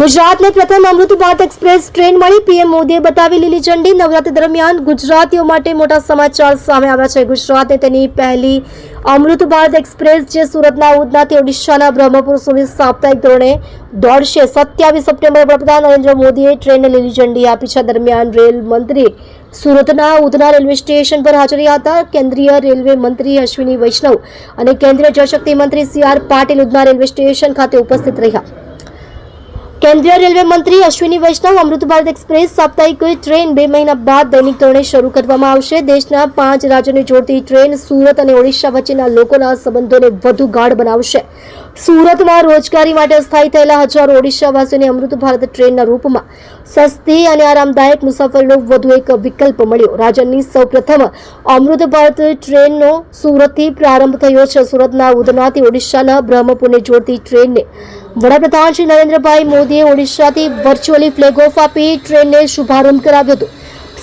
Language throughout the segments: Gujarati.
ગુજરાતને પ્રથમ અમૃત ભારત એક્સપ્રેસ ટ્રેન મળી. પીએમ મોદીએ બતાવી લીલી ઝંડી. નવરાત્રી દરમિયાન ગુજરાતીઓ માટે મોટા સમાચાર સામે આવ્યા છે. ગુજરાતે તેની પહેલી અમૃત ભારત એક્સપ્રેસ, જે સુરતના, ઉધનાથી ઓડિશાના, બ્રહ્મપુર સુધી સાપ્તાહિક ધોરણે દોડશે. સત્યાવીસ સપ્ટેમ્બર વડાપ્રધાન નરેન્દ્ર મોદીએ ટ્રેનને લીલી ઝંડી આપી છે. દરમિયાન રેલ મંત્રી સુરતના, ઉધના રેલવે સ્ટેશન પર હાજર હતા. કેન્દ્રીય રેલવે મંત્રી અશ્વિની વૈષ્ણવ અને કેન્દ્રીય જળશક્તિ મંત્રી C R Patil Udhna railway station ખાતે ઉપસ્થિત રહ્યા. કેન્દ્રીય રેલવે મંત્રી અશ્વિની વૈષ્ણવ અમૃત ભારત એક્સપ્રેસ સાપ્તાહિક ટ્રેન બે મહિના બાદ દૈનિક ધોરણે શરૂ કરવામાં આવશે. દેશના પાંચ રાજ્યોને જોડતી ટ્રેન સુરત અને ઓડિશા વચ્ચેના લોકોના સંબંધોને વધુ ગાઢ બનાવશે. સુરતમાં રોજગારી માટે સ્થાયી થયેલા હજારો ઓડિશાવાસીઓને અમૃત ભારત ટ્રેનના રૂપમાં સસ્તી અને આરામદાયક મુસાફરીનો વધુ એક વિકલ્પ મળ્યો. રાજ્યની સૌપ્રથમ અમૃત ભારત ટ્રેનનો સુરતથી પ્રારંભ થયો છે. સુરતના ઉધનાથી ઓડિશાના બ્રહ્મપુરને જોડતી ટ્રેનને વડાપ્રધાન શ્રી નરેન્દ્રભાઈ મોદીએ ઓડિશાથી વર્ચ્યુઅલી ફ્લેગ ઓફ આપી ટ્રેનને શુભારંભ કરાવ્યો હતો.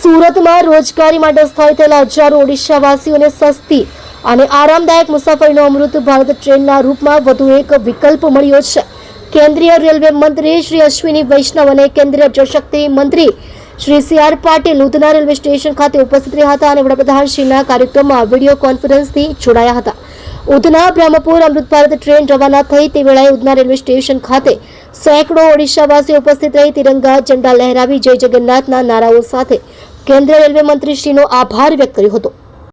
સુરતમાં રોજગારી માટે સ્થાયી થયેલા હજારો ઓડિશાવાસીઓને સસ્તી અને આરામદાયક મુસાફરીનો અમૃત ભારત ટ્રેનના રૂપમાં વધુ એક વિકલ્પ મળ્યો છે. કેન્દ્રીય રેલવે મંત્રી શ્રી અશ્વિની વૈષ્ણવ અને કેન્દ્રીય જળશક્તિ મંત્રી Shri C R Patil Udhna railway station ખાતે ઉપસ્થિત રહ્યા હતા અને વડાપ્રધાનશ્રીના કાર્યક્રમમાં વીડિયો કોન્ફરન્સથી જોડાયા હતા. ઉધના, બ્રહ્મપુર, અમૃત ભારત ટ્રેન રવાના થઈ તે વેળાએ ઉધના રેલવે સ્ટેશન ખાતે સેંકડો ઓડિશાવાસીઓ ઉપસ્થિત રહી તિરંગા ઝંડા લહેરાવી જય જગન્નાથના નારાઓ સાથે કેન્દ્રીય રેલવે મંત્રીશ્રીનો આભાર વ્યક્ત કર્યો હતો.